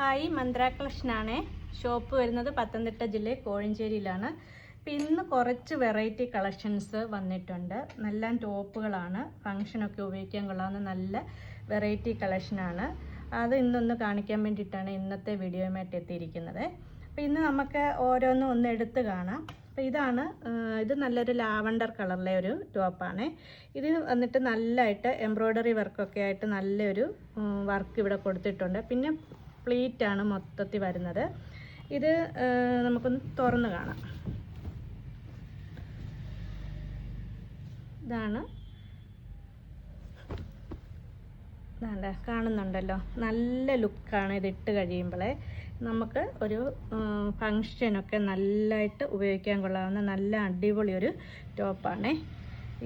Hi മന്ത്ര കളക്ഷനാണ് shop വരുന്നത് പത്തനംതിട്ട ജില്ല കോഴഞ്ചേരിയിലാണ്. അപ്പം ഇന്ന് കുറച്ച് വെറൈറ്റി കളക്ഷൻസ് വന്നിട്ടുണ്ട്. നല്ല ടോപ്പുകളാണ്. ഫങ്ഷനൊക്കെ ഉപയോഗിക്കാൻ കൊള്ളാവുന്ന നല്ല വെറൈറ്റി കളക്ഷനാണ് അത് ഇന്നൊന്ന് കാണിക്കാൻ വേണ്ടിയിട്ടാണ് ഇന്നത്തെ വീഡിയോയുമായിട്ട് എത്തിയിരിക്കുന്നത്. അപ്പോൾ ഇന്ന് നമുക്ക് ഓരോന്നും ഒന്ന് എടുത്ത് കാണാം. അപ്പോൾ ഇതാണ് ഇത് നല്ലൊരു ലാവണ്ടർ കളറിലെ ഒരു ടോപ്പാണ്. ഇത് വന്നിട്ട് നല്ലതായിട്ട് എംബ്രോയ്ഡറി വർക്കൊക്കെ ആയിട്ട് നല്ലൊരു വർക്ക് ഇവിടെ കൊടുത്തിട്ടുണ്ട്. പിന്നെ പ്ലീറ്റ് ആണ് മൊത്തത്തിൽ വരുന്നത്. ഇത് നമുക്കൊന്ന് തുറന്ന് കാണാം. ഇതാണ്. ഇതാണ്ട കാണുന്നുണ്ടല്ലോ. നല്ല ലുക്കാണ് ഇത് ഇട്ട് കഴിയുമ്പോഴേ നമുക്ക് ഒരു ഫങ്ഷനൊക്കെ നല്ലതായിട്ട് ഉപയോഗിക്കാൻ കൊള്ളാവുന്ന നല്ല അടിപൊളി ഒരു ടോപ്പാണേ.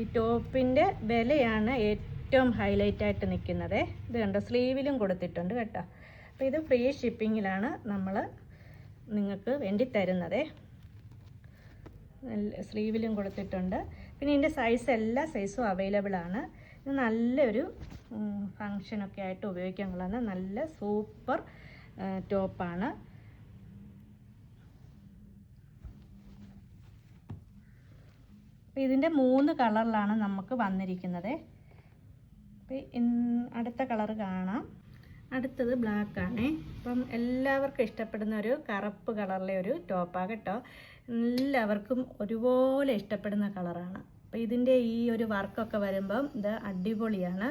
ഈ ടോപ്പിന്റെ വിലയാണ് ഏറ്റവും ഹൈലൈറ്റ് ആയിട്ട് നിൽക്കുന്നത്. ഇത് കണ്ടോ? സ്ലീവിലും കൊടുത്തിട്ടുണ്ട് കേട്ടോ. അപ്പോൾ ഇത് ഫ്രീ ഷിപ്പിങ്ങിലാണ് നമ്മൾ നിങ്ങൾക്ക് വേണ്ടി തരുന്നത്. സ്ലീവിലും കൊടുത്തിട്ടുണ്ട്. പിന്നെ ഇതിന്റെ സൈസ് എല്ലാ സൈസും അവൈലബിൾ ആണ്. ഇത് നല്ലൊരു ഫങ്ഷനൊക്കെ ആയിട്ട് ഉപയോഗിക്കാൻ കൊള്ളുന്ന നല്ല സൂപ്പർ ടോപ്പാണ് ഇതിന്റെ മൂന്ന് കളറിലാണ് നമുക്ക് വന്നിരിക്കുന്നത്. അടുത്ത കളർ കാണാം. അടുത്തത് ബ്ലാക്ക് ആണ്. അപ്പം എല്ലാവർക്കും ഇഷ്ടപ്പെടുന്ന ഒരു കറുപ്പ് കളറിലെ ഒരു ടോപ്പാണ് കേട്ടോ. എല്ലാവർക്കും ഒരുപോലെ ഇഷ്ടപ്പെടുന്ന കളറാണ് അപ്പോൾ ഇതിന്റെ ഈ ഒരു വർക്കൊക്കെ വരുമ്പം ഇത് അടിപൊളിയാണ്.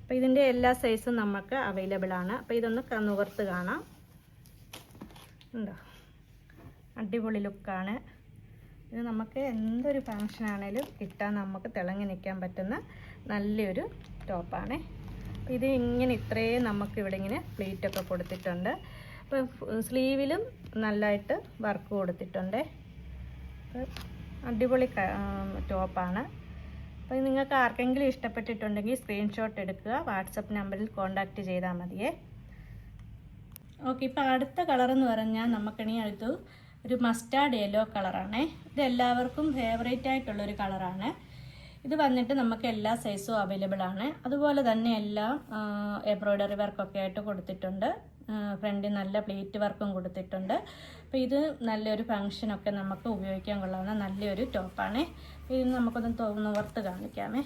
അപ്പോൾ ഇതിന്റെ എല്ലാ സൈസും നമുക്ക് അവൈലബിൾ ആണ്. അപ്പോൾ ഇതൊന്ന് നുകർത്ത് കാണാം. ഉണ്ടോ? അടിപൊളി ലുക്കാണ് ഇത് നമുക്ക് എന്തൊരു ഫങ്ഷൻ ഇട്ടാൽ നമുക്ക് തിളങ്ങി നിൽക്കാൻ പറ്റുന്ന നല്ലൊരു ടോപ്പാണ് അപ്പോൾ ഇത് ഇങ്ങനെ ഇത്രയും നമുക്ക് ഇവിടെ ഇങ്ങനെ പ്ലീറ്റൊക്കെ കൊടുത്തിട്ടുണ്ട്. അപ്പം സ്ലീവിലും നല്ലതായിട്ട് വർക്ക് കൊടുത്തിട്ടുണ്ട്. അടിപൊളി ടോപ്പാണ് അപ്പോൾ നിങ്ങൾക്ക് ആർക്കെങ്കിലും ഇഷ്ടപ്പെട്ടിട്ടുണ്ടെങ്കിൽ സ്ക്രീൻഷോട്ട് എടുക്കുക. വാട്സപ്പ് നമ്പറിൽ കോൺടാക്റ്റ് ചെയ്താൽ മതിയേ. ഓക്കെ ഇപ്പോൾ അടുത്ത കളർ എന്ന് പറഞ്ഞാൽ നമുക്കിനി അടുത്ത് ഒരു മസ്റ്റാർഡ് യെല്ലോ കളറാണ് ഇത് എല്ലാവർക്കും ഫേവറേറ്റ് ആയിട്ടുള്ളൊരു കളറാണ് ഇത് വന്നിട്ട് നമുക്ക് എല്ലാ സൈസും അവൈലബിൾ ആണ്. അതുപോലെ തന്നെ എല്ലാം എംബ്രോയ്ഡറി വർക്കൊക്കെ ആയിട്ട് കൊടുത്തിട്ടുണ്ട്. ഫ്രണ്ടിൽ നല്ല പ്ലേറ്റ് വർക്കും കൊടുത്തിട്ടുണ്ട്. അപ്പോൾ ഇത് നല്ലൊരു ഫങ്ഷനൊക്കെ നമുക്ക് ഉപയോഗിക്കാൻ കൊള്ളാവുന്ന നല്ലൊരു ടോപ്പാണ് ഇത് നമുക്കൊന്ന് തോന്നുന്നു നിവർത്ത് കാണിക്കാമേ.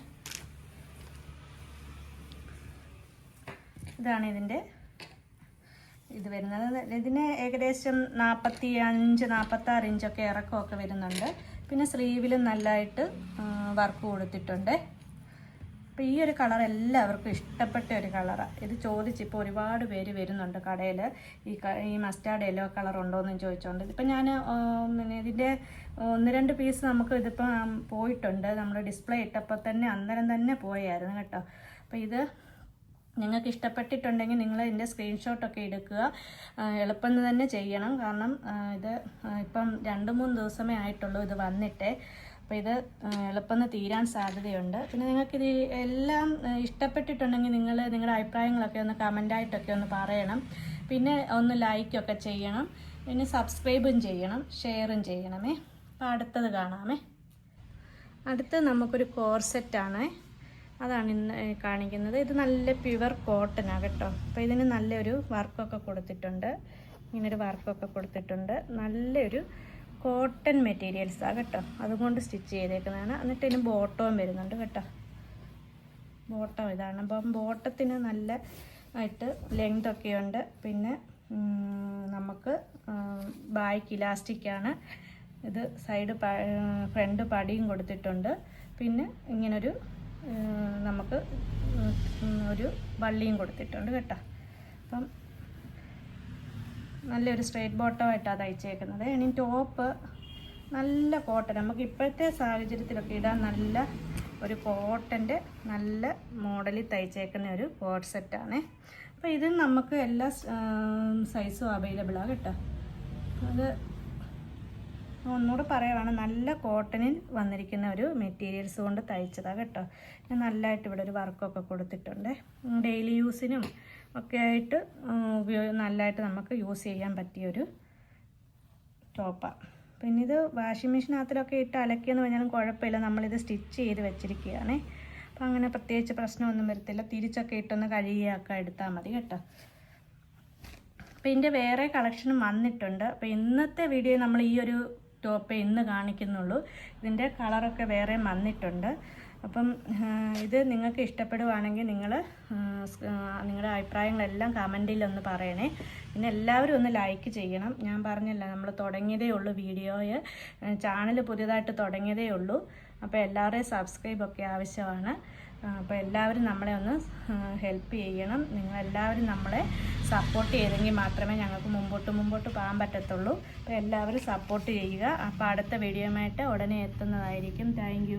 ഇതാണ് ഇതിന്റെ ഇത് വരുന്നത്. ഇതിന് ഏകദേശം നാൽപ്പത്തി അഞ്ച് നാൽപ്പത്താറ് ഇഞ്ചൊക്കെ ഇറക്കമൊക്കെ വരുന്നുണ്ട്. പിന്നെ സ്ലീവിലും നല്ലതായിട്ട് വർക്ക് കൊടുത്തിട്ടുണ്ട്. അപ്പോൾ ഈ ഒരു കളർ എല്ലാവർക്കും ഇഷ്ടപ്പെട്ട ഒരു കളറാണ് ഇത് ചോദിച്ചിപ്പോൾ ഒരുപാട് പേര് വരുന്നുണ്ട് കടയിൽ ഈ ഈ മസ്റ്റാർഡ് യെല്ലോ കളർ ഉണ്ടോ എന്ന് ചോദിച്ചുകൊണ്ട് ഇതിപ്പോൾ ഞാൻ പിന്നെ ഇതിന്റെ ഒന്ന് രണ്ട് പീസ് നമുക്ക് ഇതിപ്പോൾ പോയിട്ടുണ്ട്. നമ്മൾ ഡിസ്പ്ലേ ഇട്ടപ്പോൾ തന്നെ അന്നേരം തന്നെ പോയായിരുന്നു കേട്ടോ. അപ്പോൾ ഇത് നിങ്ങൾക്ക് ഇഷ്ടപ്പെട്ടിട്ടുണ്ടെങ്കിൽ നിങ്ങൾ ഇതിന്റെ സ്ക്രീൻഷോട്ടൊക്കെ എടുക്കുക. എളുപ്പം തന്നെ ചെയ്യണം. കാരണം ഇത് ഇപ്പം രണ്ട് മൂന്ന് ദിവസമേ ആയിട്ടുള്ളൂ ഇത് വന്നിട്ട്. അപ്പോൾ ഇത് എളുപ്പം തീരാൻ സാധ്യതയുണ്ട്. പിന്നെ നിങ്ങൾക്കിത് എല്ലാം ഇഷ്ടപ്പെട്ടിട്ടുണ്ടെങ്കിൽ നിങ്ങൾ നിങ്ങളുടെ അഭിപ്രായങ്ങളൊക്കെ ഒന്ന് കമന്റായിട്ടൊക്കെ ഒന്ന് പറയണം. പിന്നെ ഒന്ന് ലൈക്കൊക്കെ ചെയ്യണം. പിന്നെ സബ്സ്ക്രൈബും ചെയ്യണം. ഷെയറും ചെയ്യണമേ. അപ്പോൾ അടുത്തത് കാണാമേ. അടുത്ത് നമുക്കൊരു കോർസെറ്റാണ്. അതാണ് ഇന്ന് കാണിക്കുന്നത്. ഇത് നല്ല പ്യുവർ കോട്ടനാണ് കേട്ടോ. അപ്പോൾ ഇതിന് നല്ലൊരു വർക്കൊക്കെ കൊടുത്തിട്ടുണ്ട്. ഇങ്ങനൊരു വർക്കൊക്കെ കൊടുത്തിട്ടുണ്ട്. നല്ലൊരു കോട്ടൺ മെറ്റീരിയൽസാണ് കേട്ടോ. അതുകൊണ്ട് സ്റ്റിച്ച് ചെയ്തേക്കുന്നതാണ്. എന്നിട്ട് ഇതിന് ബോട്ടവും വരുന്നുണ്ട് കേട്ടോ. ബോട്ടം ഇതാണ്. അപ്പം ബോട്ടത്തിന് നല്ല ആയിട്ട് ലെങ്ത് ഒക്കെ ഉണ്ട്. പിന്നെ നമുക്ക് ബാക്ക് ഇലാസ്റ്റിക്കാണ് ഇത് സൈഡ് ഫ്രണ്ട് പടിയും കൊടുത്തിട്ടുണ്ട്. പിന്നെ ഇങ്ങനൊരു നമുക്ക് ഒരു വള്ളിയും കൊടുത്തിട്ടുണ്ട് കേട്ടോ. അപ്പം നല്ലൊരു സ്ട്രെയിറ്റ് ബോട്ടമായിട്ടാണ് തയ്ച്ചേക്കുന്നത് ഇനി ടോപ്പ് നല്ല കോട്ടൺ നമുക്ക് ഇപ്പോഴത്തെ സാഹചര്യത്തിലൊക്കെ ഇടാൻ നല്ല ഒരു കോട്ടന്റെ നല്ല മോഡലിൽ തയ്ച്ചേക്കുന്ന ഒരു കോട്ട് സെറ്റാണ് അപ്പോൾ ഇത് നമുക്ക് എല്ലാ സൈസും അവൈലബിളാണ് കേട്ടോ. അത് ഒന്നുകൂടെ പറയുവാണ്. നല്ല കോട്ടണിൽ വന്നിരിക്കുന്ന ഒരു മെറ്റീരിയൽസ് കൊണ്ട് തയ്ച്ചതാണ് കേട്ടോ. ഞാൻ നല്ലതായിട്ട് ഇവിടെ ഒരു വർക്കൊക്കെ കൊടുത്തിട്ടുണ്ട്. ഡെയിലി യൂസിനും ഒക്കെ ആയിട്ട് ഉപയോഗ നല്ലതായിട്ട് നമുക്ക് യൂസ് ചെയ്യാൻ പറ്റിയൊരു ടോപ്പാണ് പിന്നെ ഇത് വാഷിംഗ് മെഷീനകത്തിലൊക്കെ ഇട്ട് അലക്കിയെന്ന് പറഞ്ഞാലും കുഴപ്പമില്ല. നമ്മളിത് സ്റ്റിച്ച് ചെയ്ത് വെച്ചിരിക്കുകയാണേ. അപ്പം അങ്ങനെ പ്രത്യേകിച്ച് പ്രശ്നമൊന്നും വരത്തില്ല. തിരിച്ചൊക്കെ ഇട്ടൊന്ന് കഴുകിയൊക്കെ എടുത്താൽ മതി കേട്ടോ. അപ്പോൾ ഇതിന്റെ വേറെ കളക്ഷനും വന്നിട്ടുണ്ട്. അപ്പോൾ ഇന്നത്തെ വീഡിയോ നമ്മൾ ഈ ഒരു ടോപ്പേ ഇന്ന് കാണിക്കുന്നുള്ളൂ. ഇതിന്റെ കളറൊക്കെ വേറെ വന്നിട്ടുണ്ട്. അപ്പം ഇത് നിങ്ങൾക്ക് ഇഷ്ടപ്പെടുവാണെങ്കിൽ നിങ്ങൾ നിങ്ങളുടെ അഭിപ്രായങ്ങളെല്ലാം കമന്റിൽ ഒന്ന് പറയണേ. പിന്നെ എല്ലാവരും ഒന്ന് ലൈക്ക് ചെയ്യണം. ഞാൻ പറഞ്ഞല്ലോ നമ്മൾ തുടങ്ങിയതേ ഉള്ളൂ വീഡിയോയെ. ചാനൽ പുതിയതായിട്ട് തുടങ്ങിയതേ ഉള്ളൂ. അപ്പോൾ എല്ലാവരുടെയും സബ്സ്ക്രൈബൊക്കെ ആവശ്യമാണ്. അപ്പോൾ എല്ലാവരും നമ്മളെ ഒന്ന് ഹെൽപ്പ് ചെയ്യണം. നിങ്ങളെല്ലാവരും നമ്മളെ സപ്പോർട്ട് ചെയ്തെങ്കിൽ മാത്രമേ ഞങ്ങൾക്ക് മുമ്പോട്ട് മുമ്പോട്ട് പോകാൻ പറ്റത്തുള്ളൂ. അപ്പോൾ എല്ലാവരും സപ്പോർട്ട് ചെയ്യുക. അപ്പോൾ അടുത്ത വീഡിയോയുമായിട്ട് ഉടനെ എത്തുന്നതായിരിക്കും. താങ്ക്